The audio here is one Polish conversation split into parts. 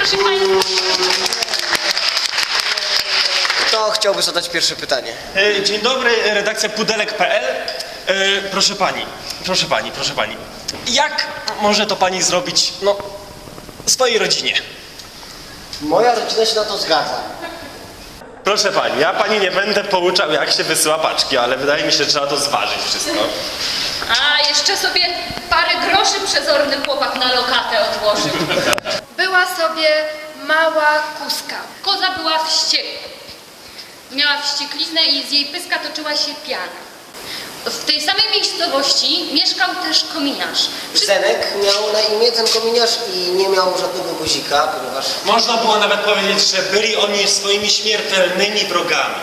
proszę Państwa. Kto chciałby zadać pierwsze pytanie? E, dzień dobry, redakcja pudelek.pl. E, proszę pani, proszę pani, proszę pani. Jak może to pani zrobić, no, swojej rodzinie? Moja rodzina się na to zgadza. Proszę pani, ja pani nie będę pouczał, jak się wysyła paczki, ale wydaje mi się, że trzeba to zważyć wszystko. A, jeszcze sobie parę groszy przezorny chłopak na lokatę odłożył. Była sobie mała kuska. Koza była wściekła. Miała wściekliznę i z jej pyska toczyła się piana. W tej samej miejscowości mieszkał też kominiarz. Przy... Zenek miał na imię ten kominiarz i nie miał żadnego guzika, ponieważ Można było nawet powiedzieć, że byli oni swoimi śmiertelnymi wrogami.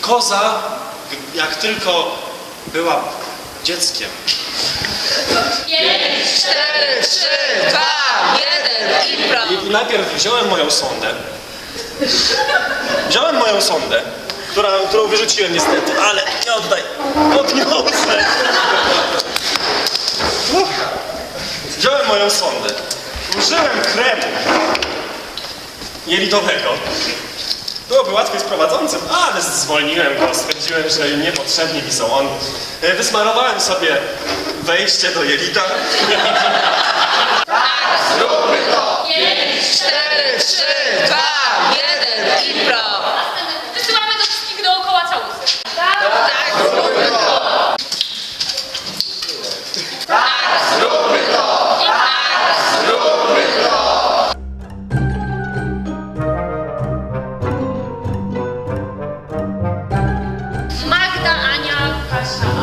Koza, jak tylko była dzieckiem, Pięć, cztery, trzy, dwa, jeden i pro. I najpierw wziąłem moją sondę. Wziąłem moją sondę, która, którą wyrzuciłem niestety, ale nie oddaj. Odniosę. Uff. Wziąłem moją sondę. Użyłem kremu jelitowego prowadzącym, ale zwolniłem go, stwierdziłem, że niepotrzebni mi są on. E, wysmarowałem sobie wejście do jelita. Tak, zróbmy to! Pięć,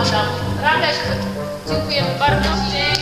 muszą. Dziękujemy bardzo.